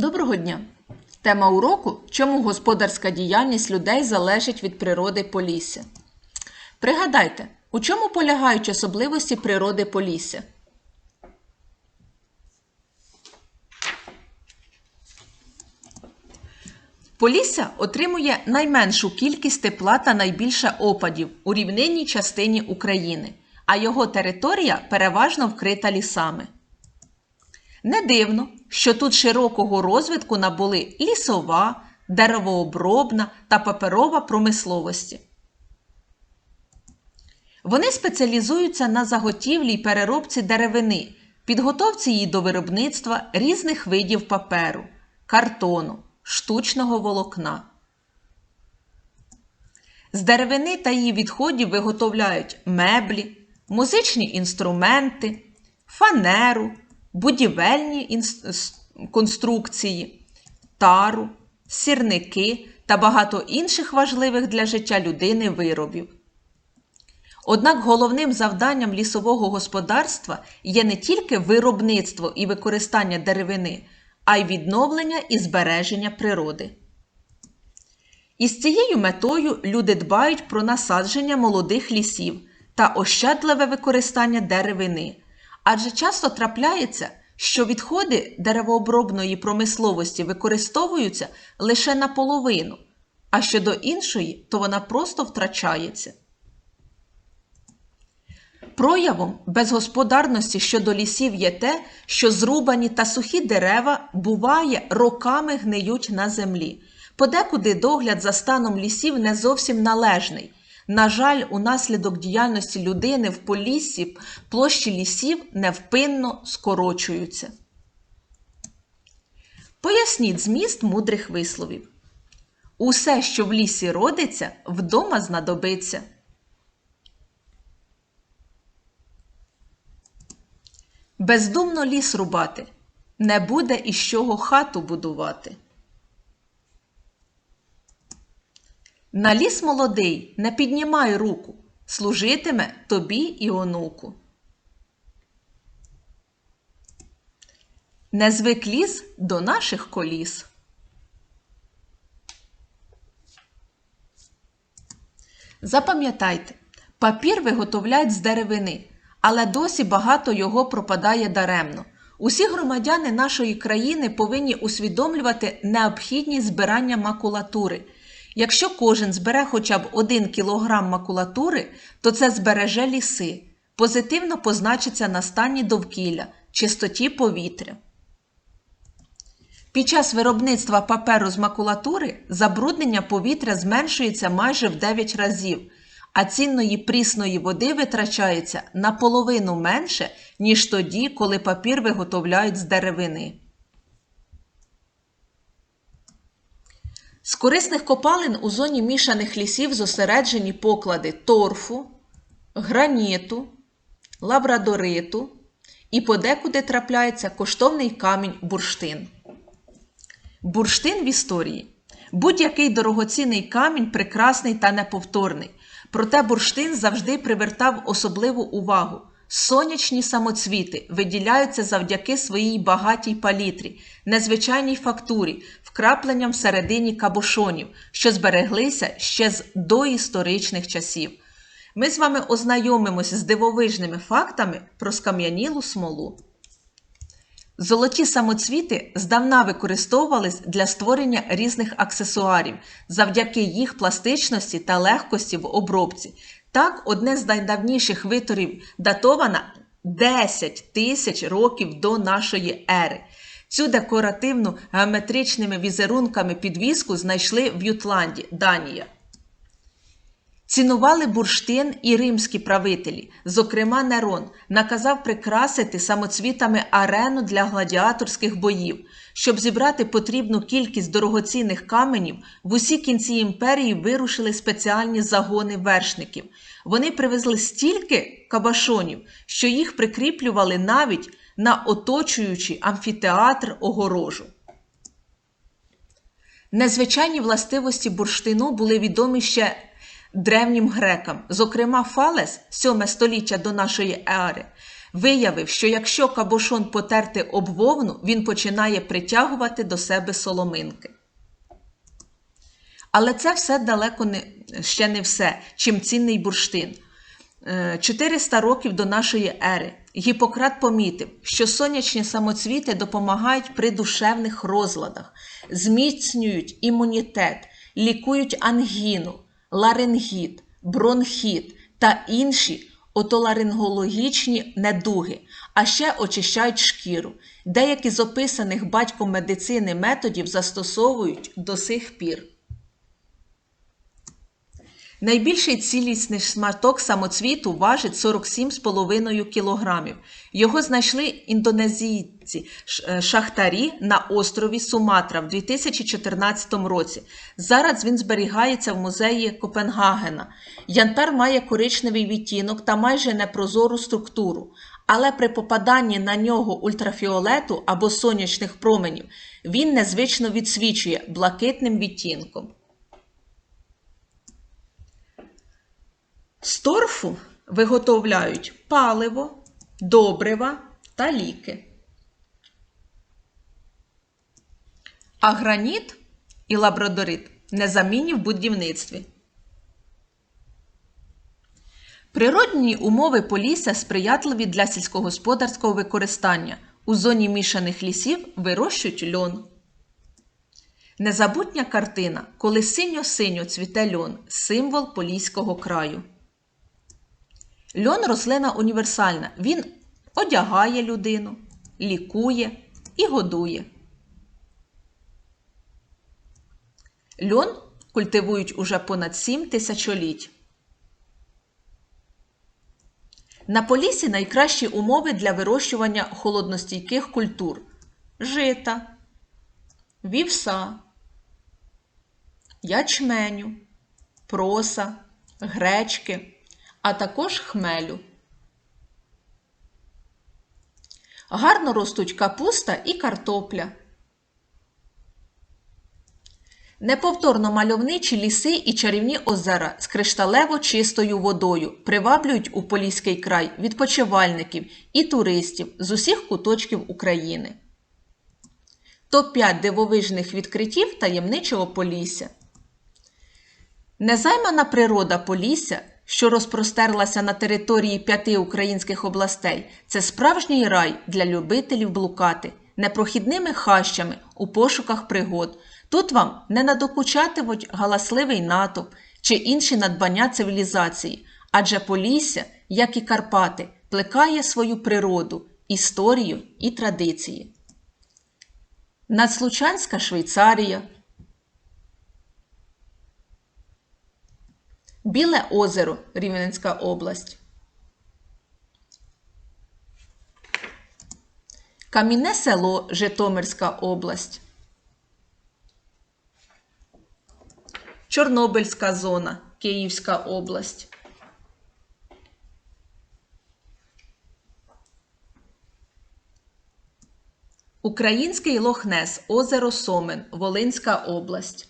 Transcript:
Доброго дня! Тема уроку Чому господарська діяльність людей залежить від природи Полісся. Пригадайте, у чому полягають особливості природи Полісся? Полісся отримує найменшу кількість тепла та найбільше опадів у рівнинній частині України, а його територія переважно вкрита лісами. Не дивно, що тут широкого розвитку набули лісова, деревообробна та паперова промисловості. Вони спеціалізуються на заготівлі й переробці деревини, підготовці її до виробництва різних видів паперу, картону, штучного волокна. З деревини та її відходів виготовляють меблі, музичні інструменти, фанеру, будівельні конструкції, тару, сірники та багато інших важливих для життя людини виробів. Однак головним завданням лісового господарства є не тільки виробництво і використання деревини, а й відновлення і збереження природи. Із цією метою люди дбають про насадження молодих лісів та ощадливе використання деревини, адже часто трапляється, що відходи деревообробної промисловості використовуються лише наполовину, а щодо іншої, то вона просто втрачається. Проявом безгосподарності щодо лісів є те, що зрубані та сухі дерева, буває, роками гниють на землі. Подекуди догляд за станом лісів не зовсім належний. На жаль, унаслідок діяльності людини в поліссі площі лісів невпинно скорочуються. Поясніть зміст мудрих висловів. Усе, що в лісі родиться, вдома знадобиться. Бездумно ліс рубати, не буде із чого хату будувати. На ліс молодий не піднімай руку, служитиме тобі і онуку. Не звик ліс до наших коліс. Запам'ятайте, папір виготовляють з деревини, але досі багато його пропадає даремно. Усі громадяни нашої країни повинні усвідомлювати необхідність збирання макулатури. Якщо кожен збере хоча б 1 кілограм макулатури, то це збереже ліси, позитивно позначиться на стані довкілля, чистоті повітря. Під час виробництва паперу з макулатури забруднення повітря зменшується майже в 9 разів, а цінної прісної води витрачається наполовину менше, ніж тоді, коли папір виготовляють з деревини. З корисних копалин у зоні мішаних лісів зосереджені поклади торфу, граніту, лабрадориту і подекуди трапляється коштовний камінь бурштин. Бурштин в історії. Будь-який дорогоцінний камінь прекрасний та неповторний. Проте бурштин завжди привертав особливу увагу. Сонячні самоцвіти виділяються завдяки своїй багатій палітрі, незвичайній фактурі, вкрапленням всередині кабошонів, що збереглися ще з доісторичних часів. Ми з вами ознайомимося з дивовижними фактами про скам'янілу смолу. Золоті самоцвіти здавна використовувались для створення різних аксесуарів завдяки їх пластичності та легкості в обробці. Так, одне з найдавніших виторів датовано 10 тисяч років до нашої ери. Цю декоративну геометричними візерунками підвіску знайшли в Ютланді, Данія. Цінували бурштин і римські правителі, зокрема Нерон, наказав прикрасити самоцвітами арену для гладіаторських боїв. Щоб зібрати потрібну кількість дорогоцінних каменів, в усі кінці імперії вирушили спеціальні загони вершників. Вони привезли стільки кабашонів, що їх прикріплювали навіть на оточуючий амфітеатр огорожу. Незвичайні властивості бурштину були відомі ще древнім грекам, зокрема Фалес, 7 століття до нашої ери, Виявив, що якщо кабошон потерти об вовну, він починає притягувати до себе соломинки. Але це все далеко не, ще не все, чим цінний бурштин. Е, 400 років до нашої ери Гіппократ помітив, що сонячні самоцвіти допомагають при душевних розладах, зміцнюють імунітет, лікують ангіну, ларингіт, бронхіт та інші отоларингологічні недуги, а ще очищають шкіру. Деякі з описаних батьком медицини методів застосовують до сих пір. Найбільший цілісний шматок самоцвіту важить 47,5 кг. Його знайшли індонезійці е, шахтарі на острові Суматра в 2014 році. Зараз він зберігається в музеї Копенгагена. Янтар має коричневий відтінок та майже непрозору структуру, але при попаданні на нього ультрафіолету або сонячних променів він незвично відсвічує блакитним відтінком. З торфу виготовляють паливо, добрива та ліки. А граніт і лабрадорит незамінні в будівництві. Природні умови Полісся сприятливі для сільськогосподарського використання. У зоні мішаних лісів вирощують льон. Незабутня картина, коли синьо-синьо цвіте льон, символ Поліського краю. Льон рослина універсальна. Він одягає людину, лікує і годує. Льон культивують уже понад 7 тисячоліть. На Полісі найкращі умови для вирощування холодностійких культур жита, вівса, ячменю, проса, гречки, а також хмелю. Гарно ростуть капуста і картопля. Неповторно мальовничі ліси і чарівні озера з кришталево чистою водою приваблюють у Поліський край відпочивальників і туристів з усіх куточків України. Топ-5 дивовижних відкриттів таємничого Полісся. Незаймана природа Полісся, що розпростерлася на території п'яти українських областей, це справжній рай для любителів блукати непрохідними хащами у пошуках пригод. Тут вам не надокучатимуть галасливий натовп чи інші надбання цивілізації, адже Полісся, як і Карпати, плекає свою природу, історію і традиції. Надслучанська Швейцарія, Біле озеро Рівненська область. Кам'яне село Житомирська область. Чорнобильська зона Київська область. Український Лохнес, озеро Сомен, Волинська область.